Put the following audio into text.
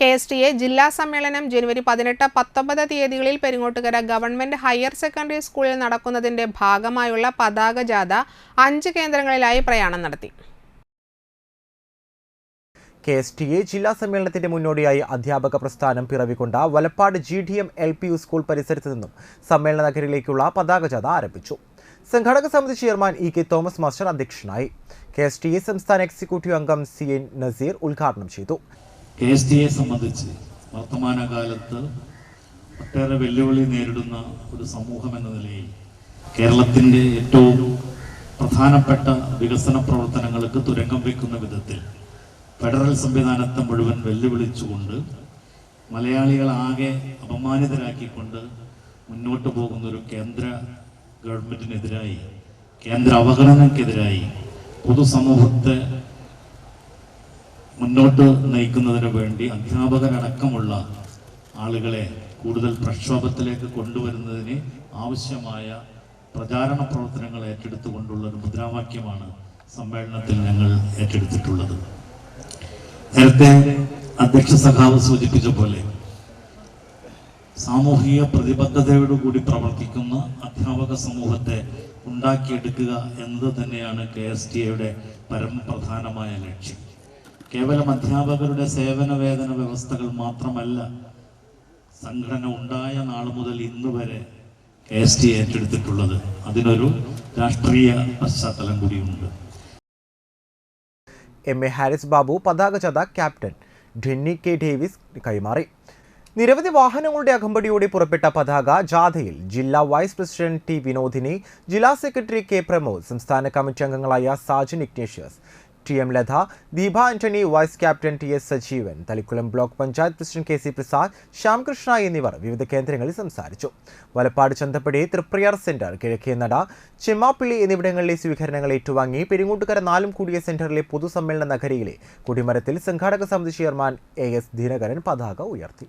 K S T A ജില്ലാ സമ്മേളനം ജനുവരി പതിനെട്ട് പത്തൊമ്പത് തീയതികളിൽ പെരിങ്ങോട്ടുകര ഗവൺമെന്റ് ഹയർ സെക്കൻഡറി സ്കൂളിൽ നടക്കുന്നതിന്റെ ഭാഗമായുള്ള പതാക ജാഥ അഞ്ച് കേന്ദ്രങ്ങളിലായി പ്രയാണം നടത്തി. കെ എസ് ടി എ ജില്ലാ സമ്മേളനത്തിന്റെ മുന്നോടിയായി അധ്യാപക പ്രസ്ഥാനം പിറവിക്കൊണ്ട Valappad G D M L P U school പരിസരത്ത് നിന്നും സമ്മേളന നഗരിയിലേക്കുള്ള പതാക ജാഥ ആരംഭിച്ചു. സംഘാടക സമിതി chairman E K Thomas master അധ്യക്ഷനായി. കെ എസ് ടി എ സംസ്ഥാന എക്സിക്യൂട്ടീവ് അംഗം സി എൻ നസീർ ഉദ്ഘാടനം ചെയ്തു. കെ എസ് ടിയെ സംബന്ധിച്ച് വർത്തമാനകാലത്ത് ഒട്ടേറെ വെല്ലുവിളി നേരിടുന്ന ഒരു സമൂഹം എന്ന നിലയിൽ കേരളത്തിന്റെ ഏറ്റവും പ്രധാനപ്പെട്ട വികസന പ്രവർത്തനങ്ങൾക്ക് തുരങ്കം വയ്ക്കുന്ന വിധത്തിൽ ഫെഡറൽ സംവിധാനത്തെ മുഴുവൻ വെല്ലുവിളിച്ചുകൊണ്ട് മലയാളികളാകെ അപമാനിതരാക്കിക്കൊണ്ട് മുന്നോട്ട് പോകുന്ന ഒരു കേന്ദ്ര ഗവൺമെന്റിനെതിരായി കേന്ദ്ര അവഗണനക്കെതിരായി പൊതുസമൂഹത്തെ മുന്നോട്ട് നയിക്കുന്നതിന് വേണ്ടി അധ്യാപകരടക്കമുള്ള ആളുകളെ കൂടുതൽ പ്രക്ഷോഭത്തിലേക്ക് കൊണ്ടുവരുന്നതിന് ആവശ്യമായ പ്രചാരണ പ്രവർത്തനങ്ങൾ ഏറ്റെടുത്തുകൊണ്ടുള്ള ഒരു മുദ്രാവാക്യമാണ് സമ്മേളനത്തിൽ ഞങ്ങൾ ഏറ്റെടുത്തിട്ടുള്ളത്. നേരത്തെ അധ്യക്ഷ സഖാവ് സൂചിപ്പിച്ച പോലെ സാമൂഹിക പ്രതിബദ്ധതയോടുകൂടി പ്രവർത്തിക്കുന്ന അധ്യാപക സമൂഹത്തെ ഉണ്ടാക്കിയെടുക്കുക എന്നത് തന്നെയാണ് കെ എസ് ടി എയുടെ പരമപ്രധാനമായ ലക്ഷ്യം. കേവലം അധ്യാപകരുടെ സേവന വേതന വ്യവസ്ഥകൾ മാത്രമല്ല സംഘടന ഉണ്ടായ നാൾ മുതൽ ഇന്ന് വരെ എസ് ടി ഏറ്റെടുത്തിട്ടുള്ളത്. അതിനൊരു രാഷ്ട്രീയ പശ്ചാത്തലം കൂടിയുണ്ട്. എം എ ഹാരിസ് ബാബു പതാക ചത ക്യാപ്റ്റൻ ഡെന്നി കെ ഡേവിസ് കൈമാറി. നിരവധി വാഹനങ്ങളുടെ അകമ്പടിയോടെ പുറപ്പെട്ട പതാക ജാഥയിൽ ജില്ലാ വൈസ് പ്രസിഡന്റ് ടി വിനോദിനി ജില്ലാ സെക്രട്ടറി കെ പ്രമോദ് സംസ്ഥാന കമ്മിറ്റി അംഗങ്ങളായ Sajan Ignatius T M Latha Deepa Antony vice captain T S Sajeevan Thalikulam block panchayat president K C Prasad Shyamkrishna എന്നിവർ വിവിധ കേന്ദ്രങ്ങളിൽ സംസാരിച്ചു. വലപ്പാട് ചന്തപ്പടി തൃപ്രിയർ സെന്റർ കിഴക്കേനട ചിമ്മാപ്പിള്ളി എന്നിവിടങ്ങളിലെ സ്വീകരണങ്ങൾ ഏറ്റുവാങ്ങി പെരിങ്ങോട്ടുകര നാലും കൂടിയ സെന്ററിലെ പൊതുസമ്മേളന നഗരിയിലെ കുടിമരത്തിൽ സംഘാടക സമിതി ചെയർമാൻ എ എസ് ദിനകരൻ പതാക ഉയർത്തി.